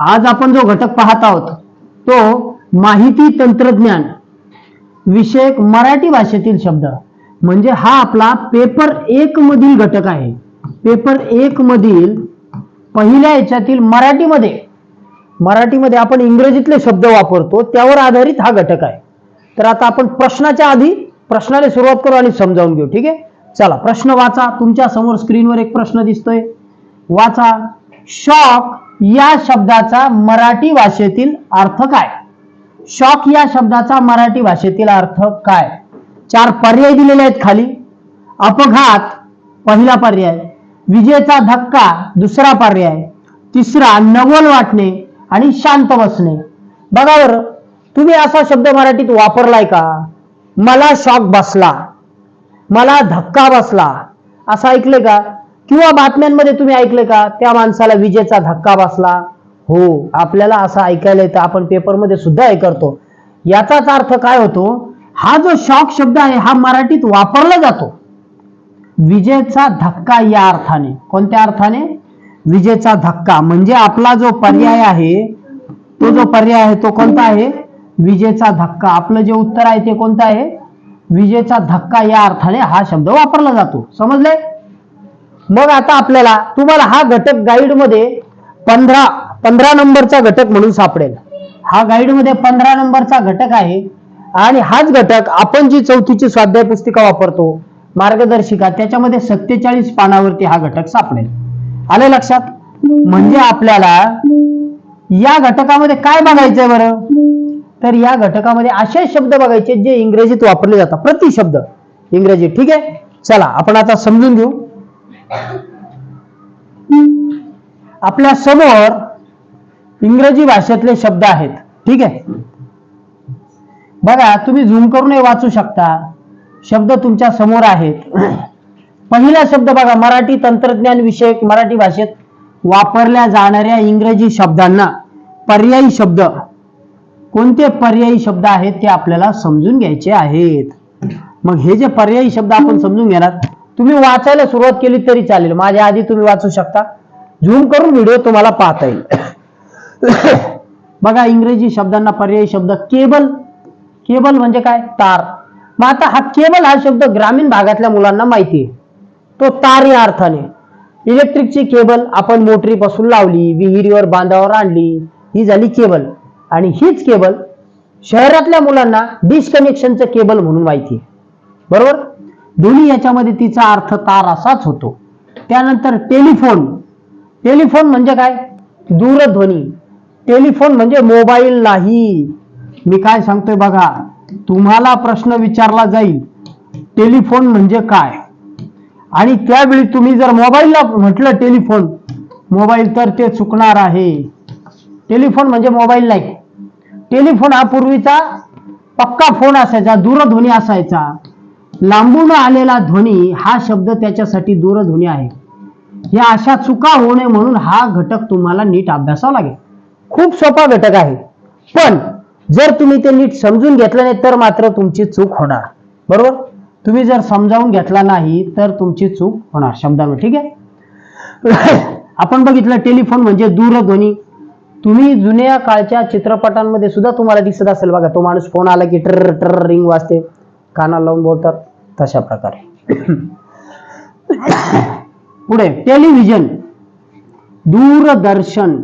आज आपण जो घटक पाहत आहोत तो माहिती तंत्रज्ञान. विषयक मराठी भाषेतील शब्द. म्हणजे हा आपला पेपर एक मधील घटक आहे. पेपर एक मधील पहिल्या याच्यातील मराठीमध्ये. मराठीमध्ये आपण इंग्रजीतले शब्द वापरतो त्यावर आधारित हा घटक आहे. तर आता आपण प्रश्नाच्या आधी प्रश्नाला सुरुवात करू आणि समजावून घेऊ ठीक आहे? चला प्रश्न वाचा. तुमच्यासमोर स्क्रीनवर एक प्रश्न दिसतोय. वाचा. शॉक या शब्दाचा मराठी भाषेतील अर्थ काय? शॉक या शब्दाचा मराठी भाषेतील अर्थ काय? चार पर्याय दिलेले आहेत खाली. अपघात पहिला पर्याय. विजेचा धक्का दुसरा पर्याय. तिसरा नवल वाटणे आणि शांत बसणे. बघा बरं तुम्ही असा शब्द मराठीत वापरलाय का? मला शॉक बसला. मला धक्का बसला. असं ऐकले का? किंवा बातम्यांमध्ये तुम्ही ऐकले का त्या माणसाला विजेचा धक्का बसला? हो आपल्याला असं ऐकायला येतं. आपण पेपरमध्ये सुद्धा हे करतो. याचाच अर्थ काय होतो? हा जो शॉक शब्द आहे हा मराठीत वापरला जातो. विजेचा धक्का या अर्थाने. कोणत्या अर्थाने? विजेचा धक्का. म्हणजे आपला जो पर्याय आहे तो जो पर्याय आहे तो कोणता आहे? विजेचा धक्का. आपलं जे उत्तर आहे ते कोणतं आहे? विजेचा धक्का या अर्थाने हा शब्द वापरला जातो. समजले मग आता आपल्याला तुम्हाला हा घटक गाईडमध्ये पंधरा पंधरा नंबरचा घटक म्हणून सापडेल. हा गाईडमध्ये पंधरा नंबरचा घटक आहे आणि हाच घटक आपण जी चौथीची स्वाध्याय पुस्तिका वापरतो मार्गदर्शिका त्याच्यामध्ये सत्तेचाळीस पानावरती हा घटक सापडेल. आले लक्षात? म्हणजे आपल्याला या घटकामध्ये काय बघायचंय बरं? तर या घटकामध्ये असे शब्द बघायचे जे इंग्रजीत वापरले जातात. प्रति शब्द. इंग्रजीत ठीक आहे? चला आपण आता समजून घेऊ. आपल्यासमोर इंग्रजी भाषेतले शब्द आहेत. ठीक आहे? बघा तुम्ही झूम करूनही वाचू शकता. शब्द तुमच्यासमोर आहेत. पहिला शब्द बघा मराठी तंत्रज्ञान विषयक मराठी भाषेत वापरल्या जाणाऱ्या इंग्रजी शब्दांना पर्यायी शब्द. कोणते पर्यायी शब्द आहेत ते आपल्याला समजून घ्यायचे आहेत. मग हे जे पर्यायी शब्द आपण समजून घेणार तुम्ही वाचायला सुरुवात केली तरी चालेल. माझ्या आधी तुम्ही वाचू शकता. झूम करून व्हिडिओ तुम्हाला पाहता येईल. बघा इंग्रजी शब्दांना पर्यायी शब्द केबल. केबल म्हणजे काय? तार. मग आता हा केबल हा शब्द ग्रामीण भागातल्या मुलांना माहिती आहे. तो तार या अर्थाने. इलेक्ट्रिकची केबल आपण मोटरीपासून लावली विहिरीवर बांधावर आणली ही झाली केबल. आणि हीच केबल शहरातल्या मुलांना डिस्कनेक्शनचं केबल म्हणून माहिती आहे. बरोबर? दोन्ही याच्यामध्ये तिचा अर्थ तार असाच होतो. त्यानंतर टेलिफोन. टेलिफोन म्हणजे काय? दूरध्वनी. टेलिफोन म्हणजे मोबाईल नाही. मी काय सांगतोय बघा तुम्हाला प्रश्न विचारला जाईल टेलिफोन म्हणजे काय? आणि त्यावेळी तुम्ही जर मोबाईलला म्हटलं टेलिफोन मोबाईल तर ते चुकणार आहे. टेलिफोन म्हणजे मोबाईल नाही. टेलिफोन हा पूर्वीचा पक्का फोन असायचा दूरध्वनी असायचा. लांबून आलेला ध्वनी हा शब्द त्याच्यासाठी दूरध्वनी आहे. या अशा चुका होऊ नये म्हणून हा घटक तुम्हाला नीट अभ्यासावा लागेल. खूप सोपा घटक आहे. पण जर तुम्ही ते नीट समजून घेतलं नाही तर मात्र तुमची चूक होणार. बरोबर? तुम्ही जर समजावून घेतला नाही तर तुमची चूक होणार. शब्दामध्ये ठीक आहे? आपण बघितलं टेलिफोन म्हणजे दूरध्वनी. तुम्ही जुन्या काळच्या चित्रपटांमध्ये सुद्धा तुम्हाला दिसत असेल बघा तो माणूस फोन आला की टर टर रिंग वाजते. कानाला लावून बोलतात तशा प्रकारे. पुढे टेलिव्हिजन दूरदर्शन.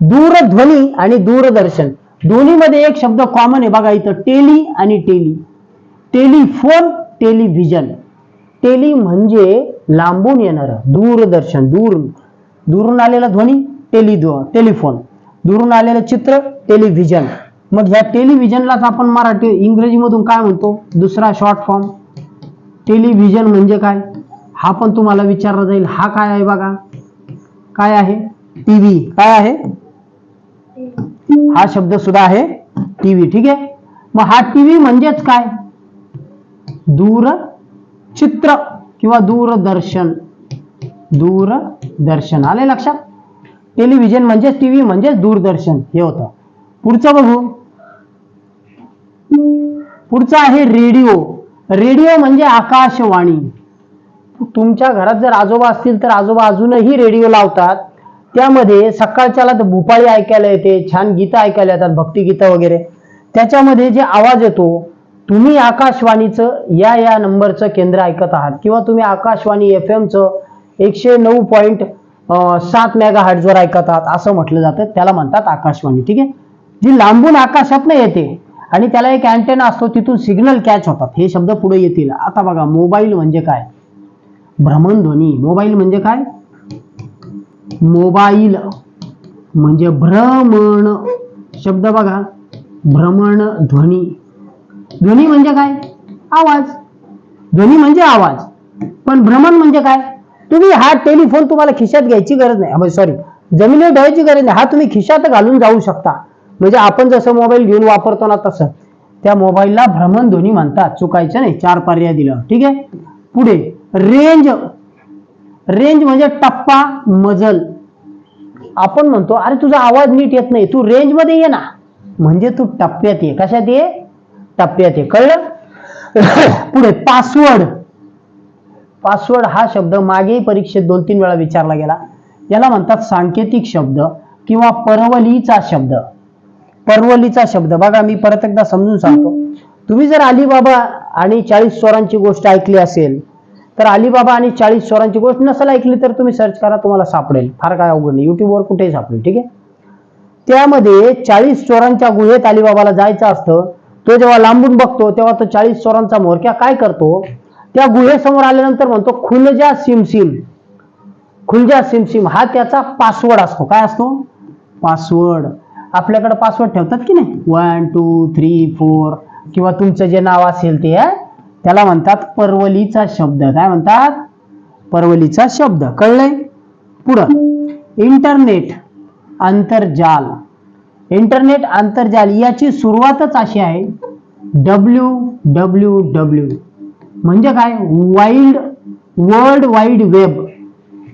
दूरध्वनी आणि दूरदर्शन. दोन्हीमध्ये एक शब्द कॉमन आहे. बघा इथं टेली आणि टेली टेलिफोन टेलिव्हिजन टेली म्हणजे लांबून येणार दूरदर्शन. दूर दुरून आलेला ध्वनी टेली टेलिफोन दुरून आलेलं चित्र टेलिव्हिजन मग ह्या टेलिव्हिजनलाच आपण मराठी इंग्रजीमधून काय म्हणतो? दुसरा शॉर्ट फॉर्म टेलिव्हिजन म्हणजे काय? हा पण तुम्हाला विचारला जाईल हा काय आहे बघा? काय आहे? टीव्ही काय आहे? हा शब्द सुद्धा आहे टीव्ही ठीक आहे? मग हा टीव्ही म्हणजेच काय? दूर चित्र किंवा दूरदर्शन. दूरदर्शन. आले लक्षात? टेलिव्हिजन म्हणजेच टीव्ही म्हणजे दूरदर्शन. हे होतं. पुढचं बघू. पुढचं आहे रेडिओ. रेडिओ म्हणजे आकाशवाणी. तुमच्या घरात जर आजोबा असतील तर आजोबा अजूनही रेडिओ लावतात. त्यामध्ये सकाळच्याला तर भूपाळी ऐकायला येते छान गीतं ऐकायला येतात भक्तिगीतं वगैरे. त्याच्यामध्ये जे आवाज येतो तुम्ही आकाशवाणीचं या या नंबरचं केंद्र ऐकत आहात. किंवा तुम्ही आकाशवाणी एफ एमचं एकशे नऊ पॉईंट सात मेगा हार्टवर ऐकत आहात असं म्हटलं जातं. त्याला म्हणतात आकाशवाणी. ठीक आहे? जी लांबून आकाशात येते आणि त्याला एक अँटेना असतो तिथून सिग्नल कॅच होतात. हे शब्द पुढे येतील. आता बघा मोबाईल म्हणजे काय? भ्रमणध्वनी मोबाईल म्हणजे काय? मोबाईल म्हणजे भ्रमण. शब्द बघा. भ्रमण ध्वनी. ध्वनी म्हणजे काय? आवाज. ध्वनी म्हणजे आवाज. पण भ्रमण म्हणजे काय? तुम्ही हा टेलिफोन तुम्हाला खिशात घ्यायची गरज नाही. सॉरी जमिनीवर ठेवायची गरज नाही. हा तुम्ही खिशात घालून जाऊ शकता. म्हणजे आपण जसं मोबाईल घेऊन वापरतो ना तसं. त्या मोबाईलला भ्रमणध्वनी म्हणतात. चुकायचं नाही. चार पर्याय दिलं. ठीक आहे? पुढे. रेंज रेंज म्हणजे टप्पा मजल. आपण म्हणतो अरे तुझा आवाज नीट येत नाही. तू रेंजमध्ये ये ना. म्हणजे तू टप्प्यात ये. कशात ये? टप्प्यात ये. कळलं? पुढे. पासवर्ड पासवर्ड हा शब्द मागेही परीक्षेत दोन तीन वेळा विचारला गेला. याला म्हणतात सांकेतिक शब्द किंवा परवलीचा शब्द. परवलीचा शब्द. बघा मी परत एकदा समजून सांगतो. तुम्ही जर अलिबाबा आणि चाळीस स्वरांची गोष्ट ऐकली असेल तर अलिबाबा आणि चाळीस स्वरांची गोष्ट नसेल ऐकली तर तुम्ही सर्च करा तुम्हाला सापडेल. फार काय अवघड नाही. युट्यूबवर कुठेही सापडेल ठीक आहे? त्यामध्ये चाळीस चोरांच्या गुहेत अलिबाबाला जायचं असतं. तो जेव्हा लांबून बघतो तेव्हा तो चाळीस चोरांचा मोरक्या काय करतो? त्या गुहेसमोर आल्यानंतर म्हणतो खुलजा सिमसिम. खुलजा सिमसिम. हा त्याचा पासवर्ड असतो. काय असतो? पासवर्ड आपल्याकडे पासवर्ड ठेवतात की नाही? वन टू थ्री फोर किंवा तुमचं जे नाव असेल ते त्याला म्हणतात परवलीचा शब्द. काय म्हणतात? परवलीचा शब्द. कळलंय? पुढं. इंटरनेट आंतरजाल इंटरनेट आंतरजाल याची सुरुवातच अशी आहे. डब्ल्यू डब्ल्यू डब्ल्यू म्हणजे काय? Wild world wide web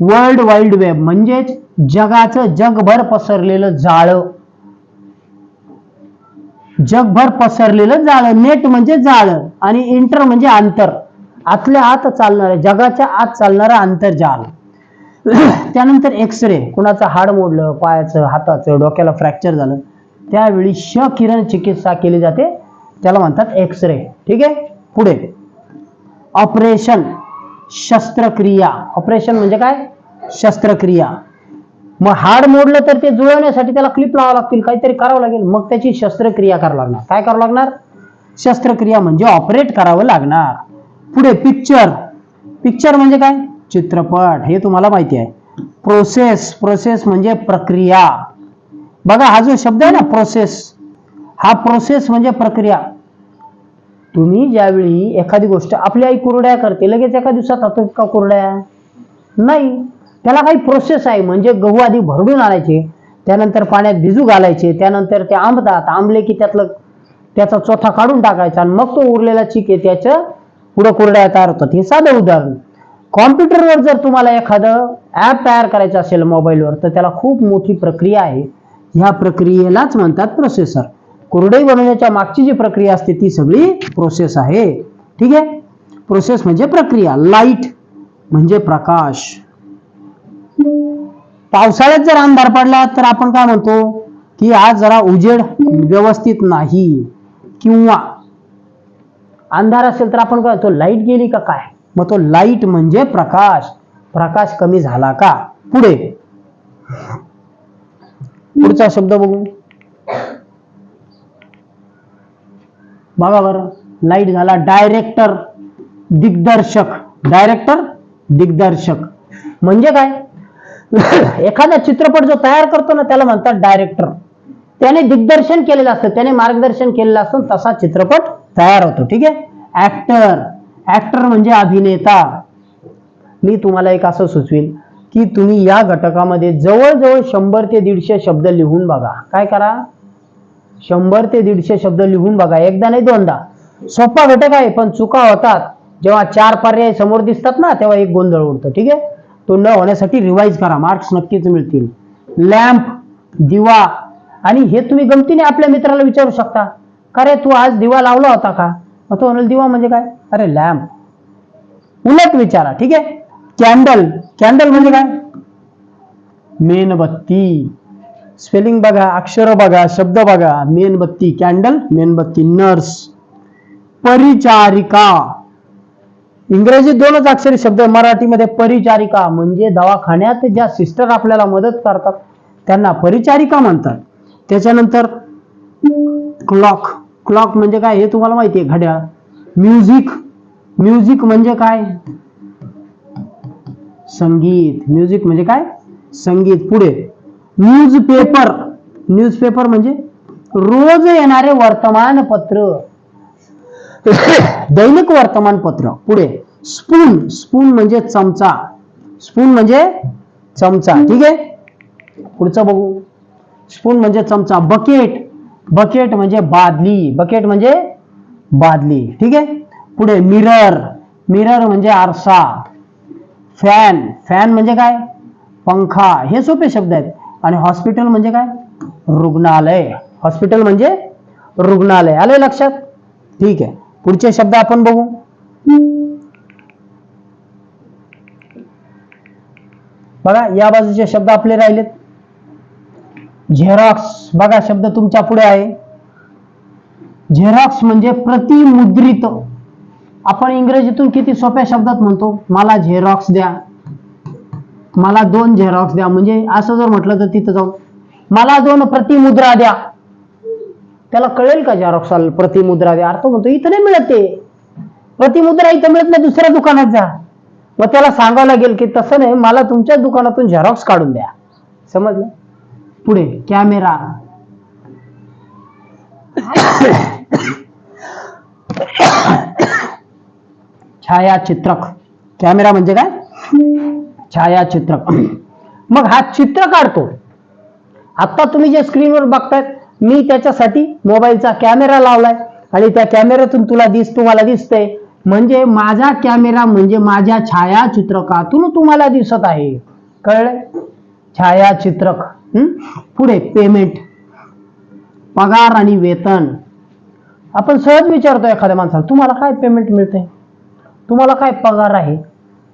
world wide web म्हणजेच जगाचं जगभर पसरलेलं जाळं. जगभर पसरलेलं जाळं. नेट म्हणजे जाळं आणि इंटर म्हणजे आंतर आतल्या आत चालणार जगाच्या आत चालणारं आंतरजाल त्यानंतर एक्सरे कुणाचं हाड मोडलं पायाचं हाताचं डोक्याला फ्रॅक्चर झालं. त्यावेळी श किरण चिकित्सा केली जाते. त्याला म्हणतात एक्स रे ठीक आहे? पुढे. ऑपरेशन शस्त्रक्रिया. ऑपरेशन म्हणजे काय? शस्त्रक्रिया. मग हाड मोडलं तर ते जुळवण्यासाठी त्याला क्लिप लावा लागतील काहीतरी करावं लागेल. मग त्याची शस्त्रक्रिया करावं लागणार. काय करावं लागणार? शस्त्रक्रिया म्हणजे ऑपरेट करावं लागणार. पुढे पिक्चर पिक्चर म्हणजे काय? चित्रपट. हे तुम्हाला माहिती आहे. प्रोसेस प्रोसेस म्हणजे प्रक्रिया. बघा हा जो शब्द आहे ना प्रोसेस हा प्रोसेस म्हणजे प्रक्रिया. तुम्ही ज्यावेळी एखादी गोष्ट आपली आई कुरड्या करते लगेच एका दिवसात आता का कुरड्या? नाही. त्याला काही प्रोसेस आहे. म्हणजे गहू आधी भरडून आणायचे त्यानंतर पाण्यात भिजू घालायचे त्यानंतर ते आंबतात. आंबले की त्यातलं त्याचा चोथा काढून टाकायचा आणि मग तो उरलेला चिक आहे त्याचं पुढं कुरड्या तयार होतात. हे साधं उदाहरण. कॉम्प्युटरवर जर तुम्हाला एखादं ॲप तयार करायचं असेल मोबाईलवर तर त्याला खूप मोठी प्रक्रिया आहे. ह्या प्रक्रियेलाच म्हणतात प्रोसेसर कोरडई बनवण्याच्या मागची जी प्रक्रिया असते ती सगळी प्रोसेस आहे. ठीक आहे? प्रोसेस म्हणजे प्रक्रिया. लाइट म्हणजे प्रकाश. पावसाळ्यात जर अंधार पडला तर आपण काय म्हणतो की आज जरा उजेड व्यवस्थित नाही किंवा अंधार असेल तर आपण काय म्हणतो लाइट गेली का काय? मग तो लाइट म्हणजे प्रकाश. प्रकाश कमी झाला का? पुढे. पुढचा शब्द बघू. बघा बरं. लाइट झाला डायरेक्टर दिग्दर्शक. डायरेक्टर दिग्दर्शक. म्हणजे काय? एखादा चित्रपट जो तयार करतो ना त्याला म्हणतात डायरेक्टर त्याने दिग्दर्शन केलेलं असतं त्याने मार्गदर्शन केलेलं असतं तसा चित्रपट तयार होतो ठीक आहे? ऍक्टर ऍक्टर म्हणजे अभिनेता. मी तुम्हाला एक असं सुचवेल की तुम्ही या घटकामध्ये जवळजवळ शंभर ते दीडशे शब्द लिहून बघा. काय करा? शंभर ते दीडशे शब्द लिहून बघा. एकदा नाही दोनदा. सोपा घटक आहे पण चुका होतात. जेव्हा चार पर्याय समोर दिसतात ना तेव्हा एक गोंधळ उडतो ठीक आहे? तो न होण्यासाठी रिवाईज करा. मार्क्स नक्कीच मिळतील. लॅम्प दिवा आणि हे तुम्ही गमतीने आपल्या मित्राला विचारू शकता. का रे तू आज दिवा लावला होता का? मग तो म्हणाल दिवा म्हणजे काय? अरे लॅम्प उलट विचारा ठीक आहे? कॅन्डल कॅन्डल म्हणजे काय? मेणबत्ती. स्पेलिंग बघा अक्षर बघा शब्द बघा. मेणबत्ती. कॅन्डल मेणबत्ती. नर्स परिचारिका. इंग्रजीत दोनच अक्षरी शब्द आहे मराठीमध्ये परिचारिका म्हणजे दवाखान्यात ज्या सिस्टर आपल्याला मदत करतात त्यांना परिचारिका म्हणतात. त्याच्यानंतर क्लॉक. क्लॉक म्हणजे काय? हे तुम्हाला माहिती आहे घड्याळ. म्युझिक. म्युझिक म्हणजे काय? संगीत. म्युझिक म्हणजे काय? संगीत. पुढे. न्यूज पेपर न्यूज पेपर म्हणजे रोज येणारे वर्तमानपत्र. दैनिक वर्तमानपत्र. पुढे. स्पून. स्पून म्हणजे चमचा. स्पून म्हणजे चमचा. ठीक आहे? पुढचं बघू. स्पून म्हणजे चमचा. बकेट. बकेट म्हणजे बादली. बकेट म्हणजे बादली. ठीक आहे? पुढे मिरर. मिरर म्हणजे आरसा. फॅन. फॅन म्हणजे काय? पंखा. हे सोपे शब्द आहेत. आणि हॉस्पिटल म्हणजे काय? रुग्णालय. हॉस्पिटल म्हणजे रुग्णालय. आले लक्षात? ठीक आहे. पुढचे शब्द आपण बघू. बघा या बाजूचे शब्द आपले राहिलेत. झेरॉक्स बघा शब्द तुमच्यापुढे आहे. झेरॉक्स म्हणजे प्रतिमुद्रित. आपण इंग्रजीतून किती सोप्या शब्दात म्हणतो? मला झेरॉक्स द्या. मला दोन झेरॉक्स द्या. म्हणजे असं जर म्हटलं तर तिथं जाऊन मला दोन प्रतिमुद्रा द्या. त्याला कळेल का झेरॉक्स प्रतिमुद्रा व्यार अर्थ म्हणतो इथं नाही मिळत. ते प्रतिमुद्रा इथं मिळत नाही दुसऱ्या दुकानात जा. मग त्याला सांगावं लागेल की तसं नाही मला तुमच्या दुकानातून झेरॉक्स काढून द्या. समजलं? पुढे कॅमेरा. छायाचित्रक. कॅमेरा म्हणजे काय? छायाचित्रक. मग हा चित्र काढतो. आता तुम्ही जे स्क्रीनवर बघतायत मी त्याच्यासाठी मोबाईलचा कॅमेरा लावलाय. आणि त्या कॅमेऱ्यातून तुला दिस तुम्हाला दिसतंय. म्हणजे माझा कॅमेरा म्हणजे माझ्या छायाचित्रकातून तुम्हाला दिसत आहे. कळलंय छायाचित्रक पुढे पेमेंट पगार आणि वेतन. आपण सहज विचारतो एखाद्या माणसाला तुम्हाला काय पेमेंट मिळते तुम्हाला काय पगार आहे?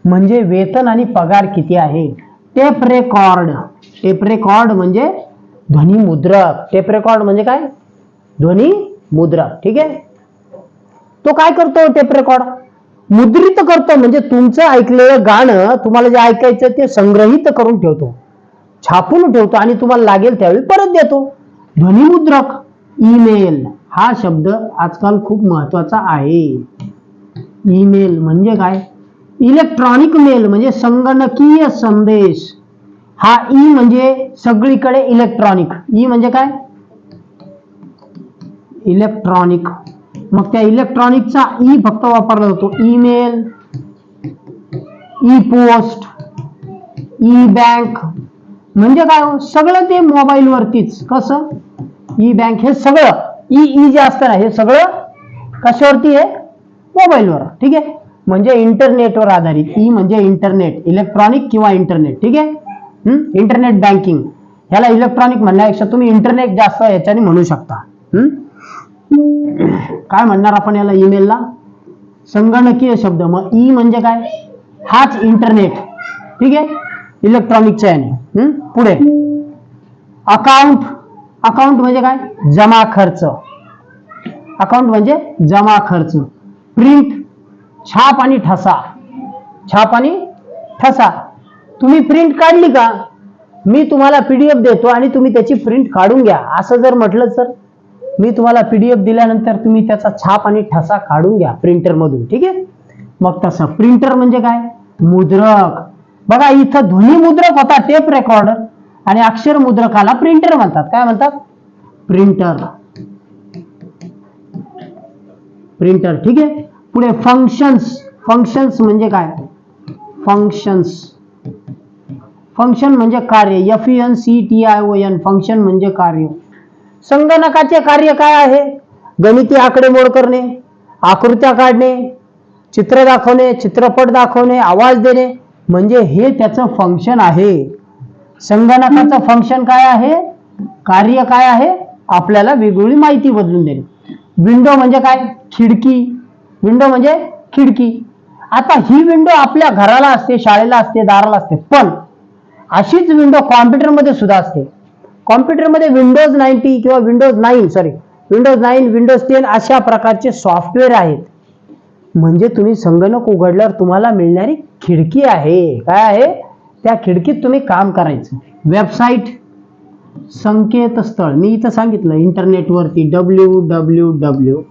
म्हणजे वेतन आणि पगार किती आहे? Tape record. टेप रेकॉर्ड म्हणजे ध्वनी मुद्रक टेप रेकॉर्ड म्हणजे काय? ध्वनी मुद्रक ठीक आहे? तो काय करतो टेप रेकॉर्ड मुद्रित करतो. म्हणजे तुमचं ऐकलेलं गाणं तुम्हाला जे ऐकायचं ते संग्रहित करून ठेवतो. छापून ठेवतो आणि तुम्हाला लागेल त्यावेळी परत देतो. ध्वनिमुद्रक ईमेल हा शब्द आजकाल खूप महत्त्वाचा आहे. ईमेल म्हणजे काय? इलेक्ट्रॉनिक मेल म्हणजे संगणकीय संदेश. हा ई म्हणजे सगळीकडे इलेक्ट्रॉनिक ई e म्हणजे काय? इलेक्ट्रॉनिक मग त्या इलेक्ट्रॉनिकचा ई e फक्त वापरला जातो. Email e post e bank म्हणजे काय हो? सगळं ते मोबाईल वरतीच. कसं? ई बँक हे सगळं. ई ई जे असतं ना हे सगळं कशावरती आहे? मोबाईलवर ठीक आहे? म्हणजे इंटरनेटवर आधारित. ई म्हणजे इंटरनेट इलेक्ट्रॉनिक किंवा इंटरनेट ठीक आहे? इंटरनेट बँकिंग ह्याला इलेक्ट्रॉनिक म्हणण्यापेक्षा तुम्ही इंटरनेट जास्त याच्याने म्हणू शकता. काय म्हणणार आपण याला ईमेलला संगणकीय शब्द. मग ई म्हणजे काय? हाच इंटरनेट ठीक आहे? इलेक्ट्रॉनिकच्या याने. पुढे. अकाउंट अकाउंट म्हणजे काय? जमा खर्च. अकाउंट म्हणजे जमा खर्च. प्रिंट छाप आणि ठसा. छाप आणि ठसा. तुम्ही प्रिंट काढली का? मी तुम्हाला पीडीएफ देतो आणि तुम्ही त्याची प्रिंट काढून घ्या. असं जर म्हटलं तर मी तुम्हाला पीडीएफ दिल्यानंतर तुम्ही त्याचा छाप आणि ठसा काढून घ्या प्रिंटरमधून ठीक आहे? मग तसं प्रिंटर म्हणजे काय? मुद्रक. बघा इथं ध्वनी मुद्रक होता टेप रेकॉर्डर आणि अक्षर मुद्रकाला प्रिंटर म्हणतात. काय म्हणतात? प्रिंटर प्रिंटर ठीक आहे? पुढे फंक्शन्स फंक्शन्स म्हणजे काय? फंक्शन्स फंक्शन म्हणजे कार्य. F N C T I O N function म्हणजे कार्य. संगणकाचे कार्य काय आहे? गणिती आकडेमोड करणे आकृत्या काढणे चित्र दाखवणे चित्रपट दाखवणे आवाज देणे. म्हणजे हे त्याचं फंक्शन आहे. संगणकाचं फंक्शन काय आहे? कार्य काय आहे? आपल्याला वेगवेगळी माहिती बदलून देणे. विंडो म्हणजे काय? खिडकी. विंडो म्हणजे खिडकी. आता ही विंडो आपल्या घराला असते शाळेला असते दाराला असते. पण अशीच विंडो कॉम्प्युटरमध्ये सुद्धा असते. कॉम्प्युटरमध्ये विंडोज नाईन्टी किंवा Windows nine sorry Windows nine Windows ten अशा प्रकारचे सॉफ्टवेअर आहेत. म्हणजे तुम्ही संगणक उघडल्यावर तुम्हाला मिळणारी खिडकी आहे. काय आहे? त्या खिडकीत तुम्ही काम करायचं. वेबसाईट संकेतस्थळ. मी इथं सांगितलं इंटरनेटवरती W W W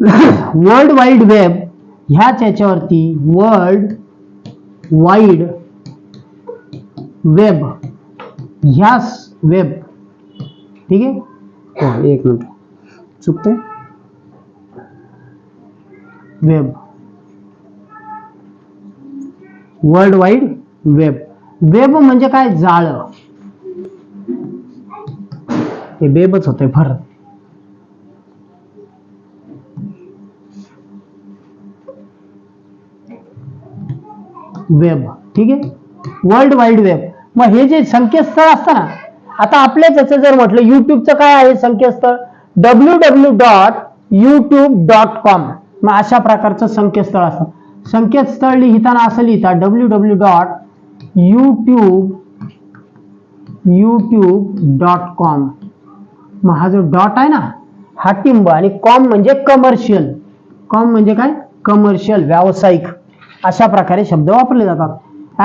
world wide web ह्याच याच्यावरती वर्ल्ड वाईड वेब। ह्या वेब। ठीक है? हो एक मिनट। चुकते web. World wide web web जाळ। हे वेबच होते फर. वेब. ठीक आहे? वर्ल्ड वाईड वेब मग हे जे संकेतस्थळ असतं ना आता आपल्याच याचं जर म्हटलं युट्यूबचं काय आहे संकेतस्थळ? W W dot YouTube dot com मग अशा प्रकारचं संकेतस्थळ असतं. संकेतस्थळ लिहिताना असं लिहिता W W dot YouTube YouTube dot com मग हा जो डॉट आहे ना हा टिंब आणि कॉम म्हणजे कमर्शियल कॉम म्हणजे काय? कमर्शियल व्यावसायिक. अशा प्रकारे शब्द वापरले जातात.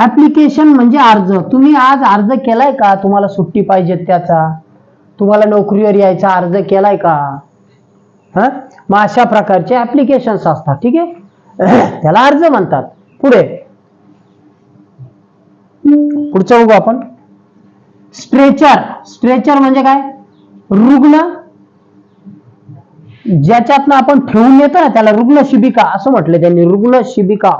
ऍप्लिकेशन म्हणजे अर्ज. तुम्ही आज अर्ज केलाय का? तुम्हाला सुट्टी पाहिजे त्याचा. तुम्हाला नोकरीवर यायचा अर्ज केलाय का? हा? मग अशा प्रकारचे ऍप्लिकेशन्स असतात ठीक आहे? त्याला अर्ज म्हणतात. पुढे. पुढचं बघू आपण. स्ट्रेचर स्ट्रेचर म्हणजे काय? रुग्ण. ज्याच्यातनं आपण ठेवून येतो ना त्याला रुग्ण शिबिका असं म्हटलं त्यांनी. रुग्ण शिबिका.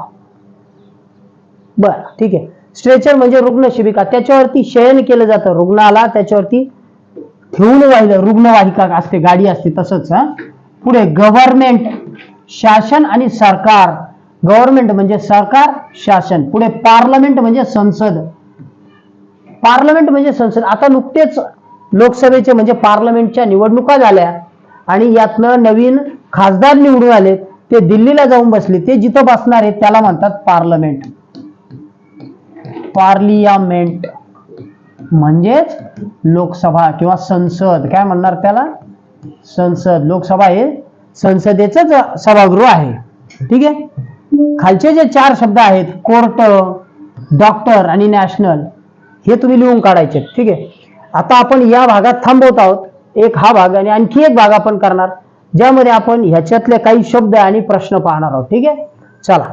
बरं ठीक आहे. स्ट्रेचर म्हणजे रुग्ण शिबिका. त्याच्यावरती शयन केलं जातं. रुग्णाला त्याच्यावरती ठेवून वाहिलं. रुग्णवाहिका असते गाडी असते तसंच पुढे गव्हर्नमेंट शासन आणि सरकार. गव्हर्नमेंट म्हणजे सरकार शासन. पुढे पार्लमेंट म्हणजे संसद. पार्लमेंट म्हणजे संसद. आता नुकतेच लोकसभेचे म्हणजे पार्लमेंटच्या निवडणुका झाल्या आणि यातनं नवीन खासदार निवडून आले ते दिल्लीला जाऊन बसले. ते जिथं बसणार आहेत त्याला म्हणतात पार्लमेंट पार्लियामेंट. म्हणजेच लोकसभा किंवा संसद. काय म्हणणार त्याला? संसद. लोकसभा हे संसदेच सभागृह आहे. ठीक आहे? खालचे जे चार शब्द आहेत कोर्ट डॉक्टर आणि नॅशनल हे तुम्ही लिहून काढायचे ठीक आहे? आता आपण या भागात थांबवत आहोत. एक हा भाग आणि आणखी एक भाग आपण करणार ज्यामध्ये आपण ह्याच्यातले काही शब्द आणि प्रश्न पाहणार आहोत. ठीक आहे? चला.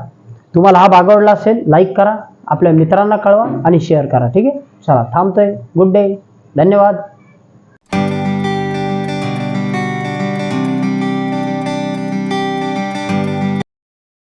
तुम्हाला हा भाग आवडला असेल लाईक करा. आपल्या मित्रांना कळवा आणि शेअर करा. ठीक आहे? चला थांबतोय. गुड डे धन्यवाद.